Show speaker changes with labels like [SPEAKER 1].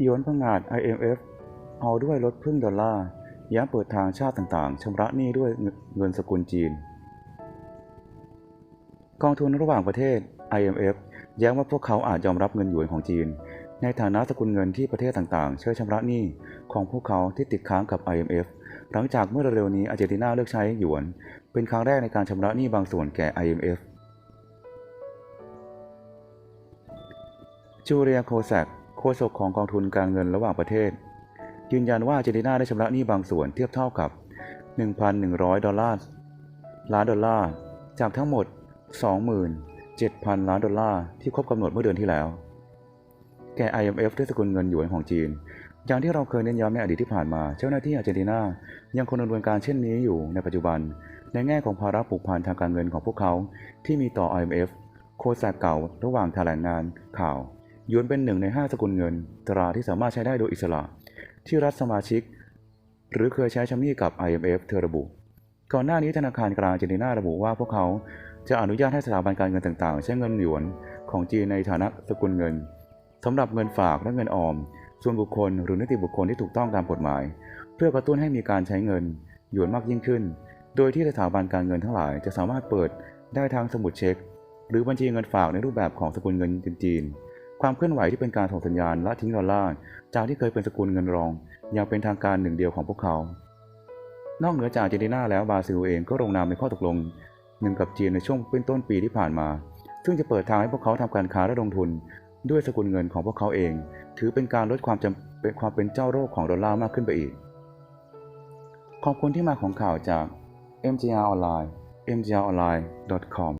[SPEAKER 1] หยวนผงาด IMF เอาด้วยลดพึ่งดอลลาร์ย้ำเปิดทางชาติต่างๆชำระหนี้ด้วยเงินสกุลจีน กองทุนระหว่างประเทศ IMF แย้งว่าพวกเขาอาจยอมรับเงินหยวนของจีน ในฐานะสกุลเงินที่ประเทศต่างๆ ช่วยชำระหนี้ของพวกเขาที่ติดค้างกับ IMF หลังจากเมื่อเร็วๆนี้อาร์เจนตินาเลิกใช้หยวน เป็นครั้งแรกในการชำระหนี้บางส่วนแก่ IMF จูเรียโคแซก ฆษกของกองทุนการเงินระหว่างประเทศ ยืนยันว่าเจนตินาได้ชำระหนี้บางส่วนเทียบเท่ากับ 1,100 ดอลลาร์ล้านดอลลาร์จากทั้งหมด 27,000 ล้านดอลลาร์ที่ครบกำหนดเมื่อเดือนที่แล้ว แก่ IMF ด้วยสกุลเงินหยวนของจีน อย่างที่เราเคยเน้นย้ำในอดีตที่ผ่านมา เจ้าหน้าที่อาร์เจนตินายังคงดำเนินการเช่นนี้อยู่ในปัจจุบัน ในแง่ของภาระผูกพันทางการเงินของพวกเขาที่มีต่อ IMF โคแซกเก่าระหว่างแถลงงานข่าว ยวนเป็นหนึ่งใน 5 สกุลเงิน ตราที่สามารถใช้ได้โดยอิสระ ที่รัฐสมาชิก หรือเคยใช้ชำนี้กับ IMF เธอระบุ ก่อนหน้านี้ธนาคารกลางเจนตินาระบุว่าพวกเขาจะอนุญาตให้สถาบันการเงินต่างๆ ใช้เงินหยวนของจีนในฐานะสกุลเงินสำหรับเงินฝากและเงินออม ส่วนบุคคลหรือนิติบุคคลที่ถูกต้องตามกฎหมาย เพื่อกระตุ้นให้มีการใช้เงินหยวนมากยิ่งขึ้น โดยที่สถาบันการเงินทั้งหลายจะสามารถเปิดได้ทางสมุดเช็ค หรือบัญชีเงินฝากในรูปแบบของสกุลเงินจีน ความเคลื่อนไหวที่เป็นการส่งสัญญาณละทิ้งดอลลาร์จากที่เคยเป็นสกุลเงินรองอย่างเป็นทางการหนึ่งเดียวของพวกเขา นอกเหนือจากอาร์เจนตินาแล้วบราซิลเองก็ลงนามในข้อตกลงหนึ่งกับจีนในช่วงเป็นต้นปีที่ผ่านมา ซึ่งจะเปิดทางให้พวกเขาทำการค้าและลงทุน ด้วยสกุลเงินของพวกเขาเอง ถือเป็นการลดความจำเป็นความเป็นเจ้าโลกของดอลลาร์มากขึ้นไปอีก ขอบคุณที่มาของข่าวจาก MGR Online mgronline.com